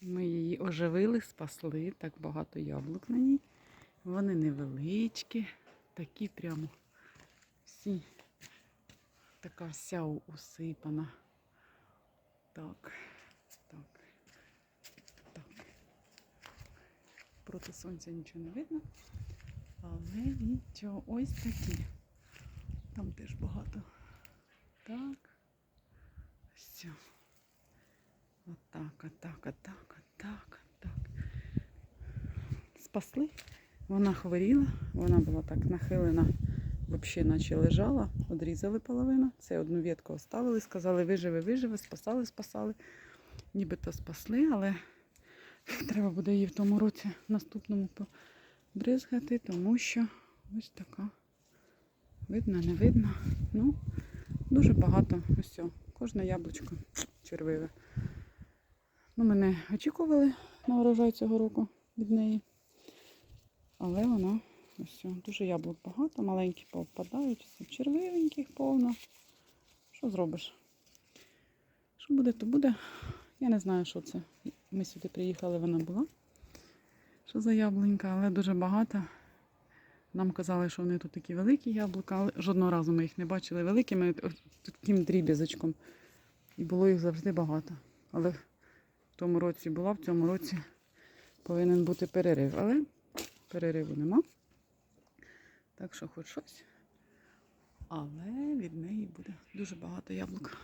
Ми її оживили, спасли. Так багато яблук на ній. Вони невеличкі, такі прямо всі. Така вся усипана. Так, так, так. Проти сонця нічого не видно. Але нічого, ось такі. Там теж багато. Так. Все. Отак, отак, отак, отак, отак. Спасли. Вона хворіла, вона була так нахилена, взагалі наче лежала, одрізали половину. Це одну ветку оставили, сказали, виживе, виживе, спасали, спасали. Нібито спасли, але треба буде її в тому році наступному побризгати, тому що ось така. Видно, не видно. Ну, дуже багато. Ось, кожне яблучко червиве. Ну, ми не очікували на урожай цього року від неї. Але вона ось дуже яблук багато, маленькі повпадають, червивеньких повно. Що зробиш? Що буде, то буде. Я не знаю, що це. Ми сюди приїхали, вона була. Що за яблунька, але дуже багато. Нам казали, що вони тут такі великі яблука, але жодного разу ми їх не бачили великими, таким дріб'язочком. І було їх завжди багато. Але тому році була, в цьому році повинен бути перерив. Але перериву нема. Так що хоч щось. Але від неї буде дуже багато яблук.